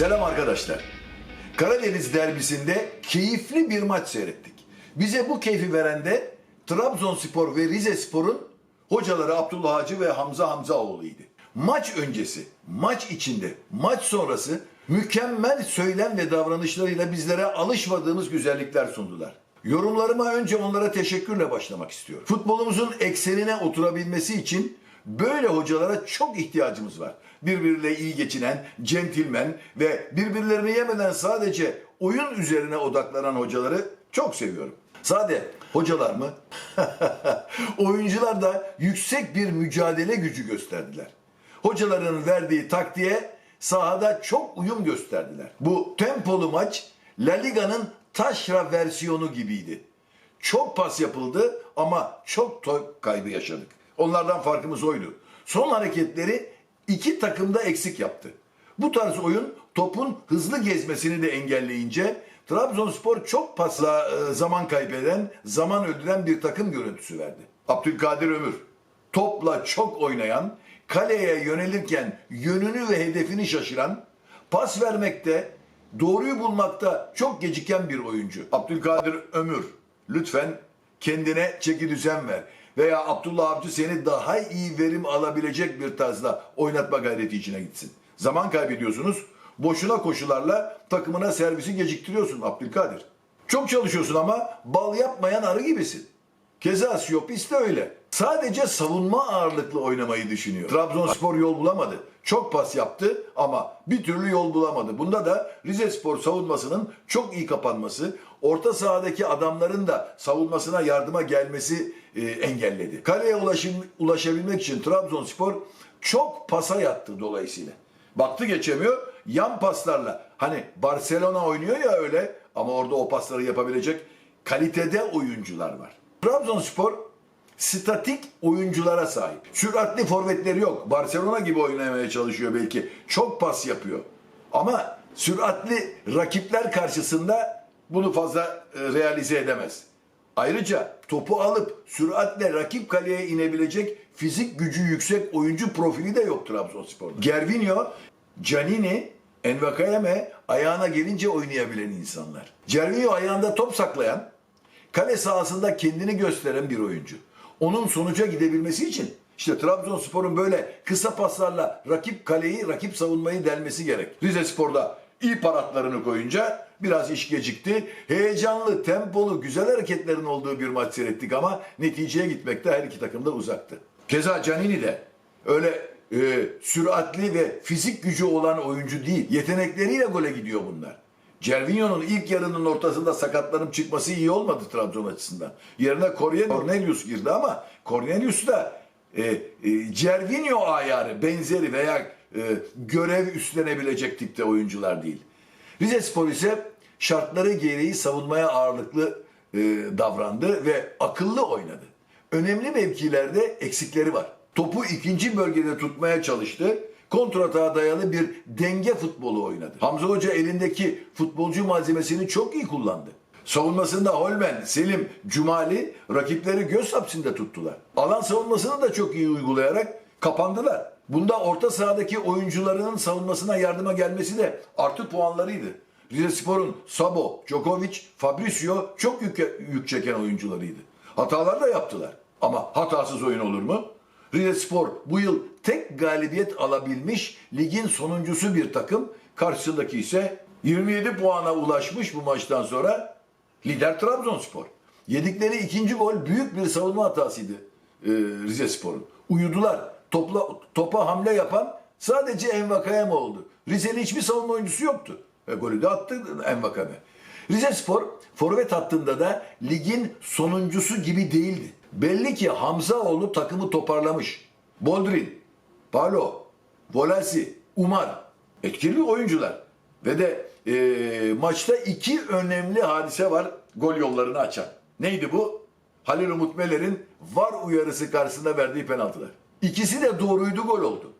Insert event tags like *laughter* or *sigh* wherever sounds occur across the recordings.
Selam arkadaşlar. Karadeniz derbisinde keyifli bir maç seyrettik. Bize bu keyfi veren de Trabzonspor ve Rizespor'un hocaları Abdullah Hacı ve Hamza Hamzaoğlu'ydu. Maç öncesi, maç içinde, maç sonrası mükemmel söylem ve davranışlarıyla bizlere alışmadığımız güzellikler sundular. Yorumlarıma önce onlara teşekkürle başlamak istiyorum. Futbolumuzun eksenine oturabilmesi için böyle hocalara çok ihtiyacımız var. Birbiriyle iyi geçinen, centilmen ve birbirlerini yemeden sadece oyun üzerine odaklanan hocaları çok seviyorum. Sade hocalar mı? *laughs* Oyuncular da yüksek bir mücadele gücü gösterdiler. Hocaların verdiği taktiğe sahada çok uyum gösterdiler. Bu tempolu maç La Liga'nın taşra versiyonu gibiydi. Çok pas yapıldı ama çok top kaybı yaşadık. Onlardan farkımız oydu. Son hareketleri iki takım da eksik yaptı. Bu tarz oyun topun hızlı gezmesini de engelleyince Trabzonspor çok pasla e, zaman kaybeden, zaman öldüren bir takım görüntüsü verdi. Abdülkadir Ömür topla çok oynayan, kaleye yönelirken yönünü ve hedefini şaşıran, pas vermekte, doğruyu bulmakta çok geciken bir oyuncu. Abdülkadir Ömür lütfen kendine çeki düzen ver. Veya Abdullah Avcı seni daha iyi verim alabilecek bir tarzda oynatma gayreti içine gitsin. Zaman kaybediyorsunuz. Boşuna koşularla takımına servisi geciktiriyorsun Abdülkadir. Çok çalışıyorsun ama bal yapmayan arı gibisin. Keza Siyopis de öyle. Sadece savunma ağırlıklı oynamayı düşünüyor. Trabzonspor yol bulamadı. Çok pas yaptı ama bir türlü yol bulamadı. Bunda da Rizespor savunmasının çok iyi kapanması, orta sahadaki adamların da savunmasına yardıma gelmesi e, engelledi. Kaleye ulaşım, ulaşabilmek için Trabzonspor çok pasa yattı dolayısıyla. Baktı geçemiyor. Yan paslarla hani Barcelona oynuyor ya öyle ama orada o pasları yapabilecek kalitede oyuncular var. Trabzonspor statik oyunculara sahip. Süratli forvetleri yok. Barcelona gibi oynamaya çalışıyor belki. Çok pas yapıyor. Ama süratli rakipler karşısında bunu fazla e, realize edemez. Ayrıca topu alıp süratle rakip kaleye inebilecek fizik gücü yüksek oyuncu profili de yok Trabzonspor'da. Gervinho, Canini, Envakayeme ayağına gelince oynayabilen insanlar. Gervinho ayağında top saklayan, kale sahasında kendini gösteren bir oyuncu. Onun sonuca gidebilmesi için işte Trabzonspor'un böyle kısa paslarla rakip kaleyi, rakip savunmayı delmesi gerek. Rize Spor'da iyi paratlarını koyunca biraz iş gecikti. Heyecanlı, tempolu, güzel hareketlerin olduğu bir maç seyrettik ama neticeye gitmekte her iki takım da uzaktı. Keza Canini de öyle e, süratli ve fizik gücü olan oyuncu değil. Yetenekleriyle gole gidiyor bunlar. Cervinho'nun ilk yarının ortasında sakatlanıp çıkması iyi olmadı Trabzon açısından. Yerine Cornelius girdi ama Cornelius da e, e, Cervinho ayarı, benzeri veya e, görev üstlenebilecek tipte oyuncular değil. Rize Spor ise şartları gereği savunmaya ağırlıklı e, davrandı ve akıllı oynadı. Önemli mevkilerde eksikleri var. Topu ikinci bölgede tutmaya çalıştı. Kontratağa dayalı bir denge futbolu oynadı. Hamza Hoca elindeki futbolcu malzemesini çok iyi kullandı. Savunmasında Holmen, Selim, Cumali rakipleri göz hapsinde tuttular. Alan savunmasını da çok iyi uygulayarak kapandılar. Bunda orta sahadaki oyuncularının savunmasına yardıma gelmesi de artı puanlarıydı. Rizespor'un Sabo, Djokovic, Fabricio çok yük, yük çeken oyuncularıydı. Hatalar da yaptılar. Ama hatasız oyun olur mu? Rizespor bu yıl tek galibiyet alabilmiş ligin sonuncusu bir takım. Karşısındaki ise 27 puana ulaşmış bu maçtan sonra lider Trabzonspor. Yedikleri ikinci gol büyük bir savunma hatasıydı e, Rizespor'un. Uyudular. Topla, topa hamle yapan sadece Envakayeme oldu. Rize'nin hiçbir savunma oyuncusu yoktu. Ve golü de attı Envakame. Rizespor forvet hattında da ligin sonuncusu gibi değildi. Belli ki Hamzaoğlu takımı toparlamış. Boldrin, Palo, Volasi, Umar etkili oyuncular. Ve de e, maçta iki önemli hadise var gol yollarını açan. Neydi bu? Halil Umut Meler'in var uyarısı karşısında verdiği penaltılar. İkisi de doğruydu gol oldu.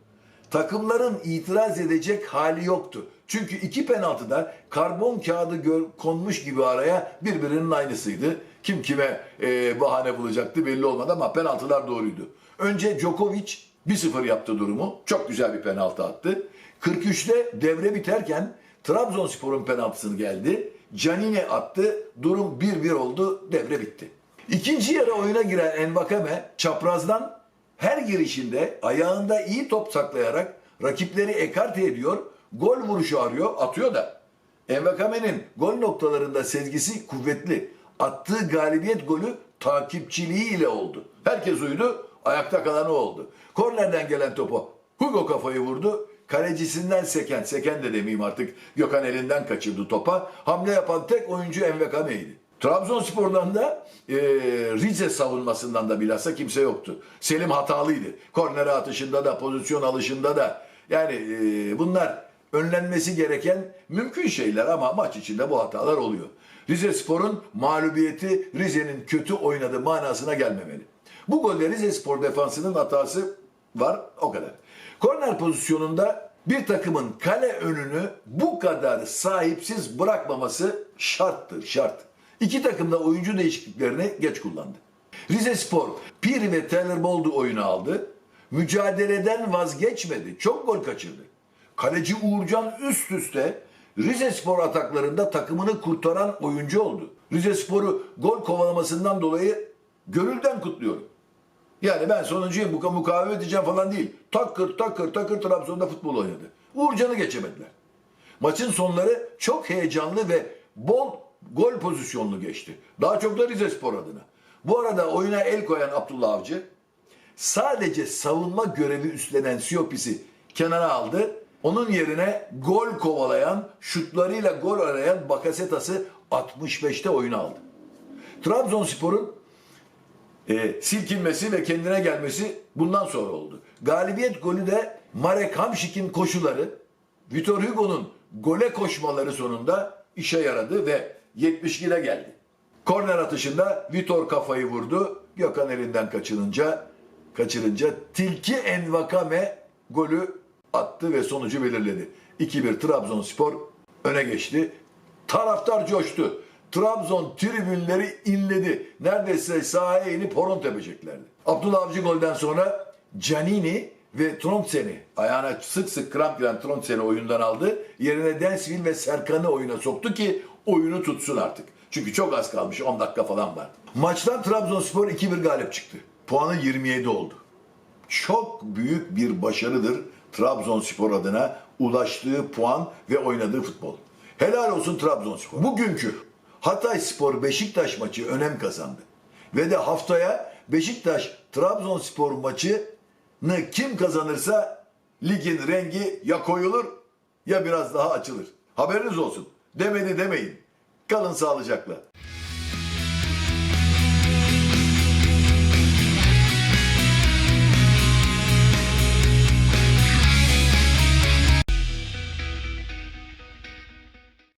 Takımların itiraz edecek hali yoktu. Çünkü iki penaltı da karbon kağıdı gör, konmuş gibi araya birbirinin aynısıydı. Kim kime e, bahane bulacaktı belli olmadı ama penaltılar doğruydu. Önce Djokovic 1-0 yaptı durumu. Çok güzel bir penaltı attı. 43'te devre biterken Trabzonspor'un penaltısını geldi. Canini attı. Durum 1-1 oldu. Devre bitti. İkinci yarı oyuna giren Envakame çaprazdan her girişinde ayağında iyi top saklayarak rakipleri ekarte ediyor. Gol vuruşu arıyor. Atıyor da. Envakame'nin gol noktalarında sezgisi kuvvetli. Attığı galibiyet golü takipçiliği ile oldu. Herkes uydu, ayakta kalan o oldu. Kornerden gelen topu Hugo kafayı vurdu. Kalecisinden seken, seken de demeyeyim artık Gökhan elinden kaçırdı topa. Hamle yapan tek oyuncu Envekame'ydi. Trabzonspor'dan da e, Rize savunmasından da bilhassa kimse yoktu. Selim hatalıydı. Kornere atışında da, pozisyon alışında da. Yani e, bunlar önlenmesi gereken mümkün şeyler ama maç içinde bu hatalar oluyor. Rize Spor'un mağlubiyeti Rize'nin kötü oynadığı manasına gelmemeli. Bu golde Rize Spor defansının hatası var o kadar. Korner pozisyonunda bir takımın kale önünü bu kadar sahipsiz bırakmaması şarttır şart. İki takım da oyuncu değişikliklerini geç kullandı. Rize Spor Piri ve Taylor Bold'u oyuna aldı. Mücadeleden vazgeçmedi. Çok gol kaçırdı. Kaleci Uğurcan üst üste Rize Spor ataklarında takımını kurtaran oyuncu oldu. Rize Spor'u gol kovalamasından dolayı gönülden kutluyorum. Yani ben sonuncuyum bu mukavemet edeceğim falan değil. Takır takır takır Trabzon'da futbol oynadı. Uğurcan'ı geçemediler. Maçın sonları çok heyecanlı ve bol gol pozisyonlu geçti. Daha çok da Rize Spor adına. Bu arada oyuna el koyan Abdullah Avcı sadece savunma görevi üstlenen Siyopis'i kenara aldı. Onun yerine gol kovalayan, şutlarıyla gol arayan Bakasetas'ı 65'te oyuna aldı. Trabzonspor'un e, silkinmesi ve kendine gelmesi bundan sonra oldu. Galibiyet golü de Marek Hamšik'in koşuları, Vitor Hugo'nun gole koşmaları sonunda işe yaradı ve 72'de geldi. Korner atışında Vitor kafayı vurdu. Gökhan elinden kaçırınca kaçırınca Tilki Envakame golü attı ve sonucu belirledi. 2-1 Trabzonspor öne geçti. Taraftar coştu. Trabzon tribünleri inledi. Neredeyse sahaya inip horon tepeceklerdi. Abdullah Avcı golden sonra Canini ve Trondsen'i ayağına sık sık kramp giren Trondsen'i oyundan aldı. Yerine Densville ve Serkan'ı oyuna soktu ki oyunu tutsun artık. Çünkü çok az kalmış 10 dakika falan var. Maçtan Trabzonspor 2-1 galip çıktı. Puanı 27 oldu. Çok büyük bir başarıdır Trabzonspor adına ulaştığı puan ve oynadığı futbol. Helal olsun Trabzonspor. Bugünkü Hatay Spor Beşiktaş maçı önem kazandı. Ve de haftaya Beşiktaş Trabzonspor maçını kim kazanırsa ligin rengi ya koyulur ya biraz daha açılır. Haberiniz olsun. Demedi demeyin. Kalın sağlıcakla.